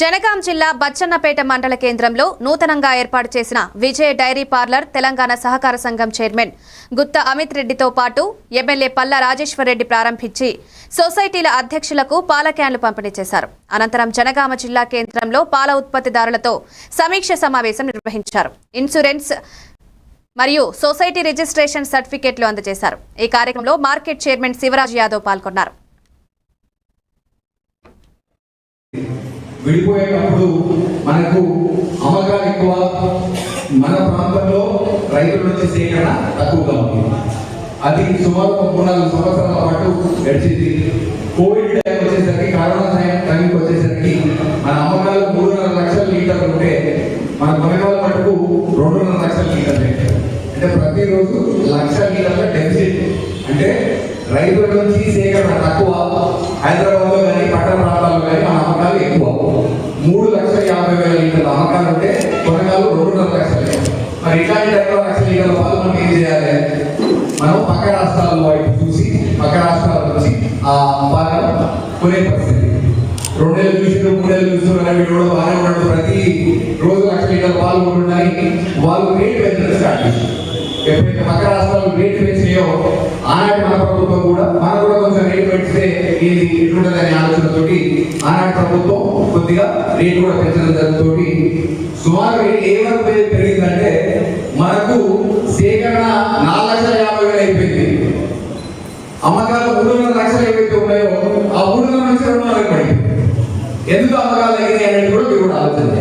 జనగాం జిల్లా బచ్చన్నపేట మండల కేంద్రంలో నూతనంగా ఏర్పాటు చేసిన విజయ డైరీ పార్లర్ తెలంగాణ సహకార సంఘం చైర్మన్ గుత్త అమిత్ రెడ్డితో పాటు ఎమ్మెల్యే పల్ల రాజేశ్వరరెడ్డి ప్రారంభించి సొసైటీల అధ్యక్షులకు పాల క్యాన్లు పంపిణీ చేశారు. అనంతరం జనగామ జిల్లా కేంద్రంలో పాల ఉత్పత్తిదారులతో సమీక్ష సమావేశం నిర్వహించారు. ఇన్సూరెన్స్ మరియు సొసైటీ రిజిస్ట్రేషన్ సర్టిఫికేట్లు అందజేశారు. ఈ కార్యక్రమంలో మార్కెట్ చైర్మన్ శివరాజ్ యాదవ్ పాల్గొన్నారు. విడిపోయేటప్పుడు మనకు అమ్మకాలు ఎక్కువ మన ప్రాంతంలో రైతుల నుంచి సేకరణ తక్కువగా ఉంది. అది సుమారు మూడు నాలుగు సంవత్సరాల పాటు గడిచింది. కోవిడ్ టైం వచ్చేసరికి కరోనా టైం టైంకి వచ్చేసరికి మన అమ్మకాలు మూడున్నర లక్షల లీటర్లు ఉంటే మన కొనగాల మటుకు రెండున్నర లక్షల లీటర్లు అంటే ప్రతిరోజు లక్ష లీటర్ల డెఫిసిట్ అంటే రైతుల నుంచి సేకరణ తక్కువ హైదరాబాద్ అమ్మకాలు ఎక్కువ మూడు లక్షల యాభై వేల లీటర్ల అమ్మకాలు ఉంటే కొనగాలు రెండున్నర లక్షలు. మరి ఇట్లాంటి టైంలో లక్షల లీటర్ల పాలు మనం ఏం చేయాలి? మనం పక్క రాష్ట్రాల వైపు చూసి పక్క రాష్ట్రాల నుంచి ఆ పాలను కొనే పరిస్థితి. రెండేళ్ళు చూసిన మూడేళ్ళు చూసిన వీడు కూడా బాగానే ఉన్నాడు. ప్రతి రోజు లక్షల లీటర్ల పాలు ఉంటుందని వాళ్ళు రేటు పెంచడం స్టార్ట్ చేశారు. ఎప్పుడైతే పక్క రాష్ట్రాలు రేటు పెంచినాయో ఆనాటి మన ప్రభుత్వం కూడా మనం కూడా కొంచెం రేటు పెంచితే ఇది ఎట్లుంటుందనే ఆలోచనతోటి ఆనాడు ప్రభుత్వం కొద్దిగా రేటు కూడా పెంచడం జరుగుతుంది. సుమారు ఏ వరకు పెరిగిందంటే మనకు సేకరణ నాలుగు లక్షల యాభై వేలు అయిపోయింది. అమ్మకాలు మూడు వందల లక్షలు ఏవైతే ఉన్నాయో ఆ మూడు వందల లక్షలు ఎందుకు అమ్మకాలు అయ్యాయి అనేది కూడా మీరు కూడా ఆలోచన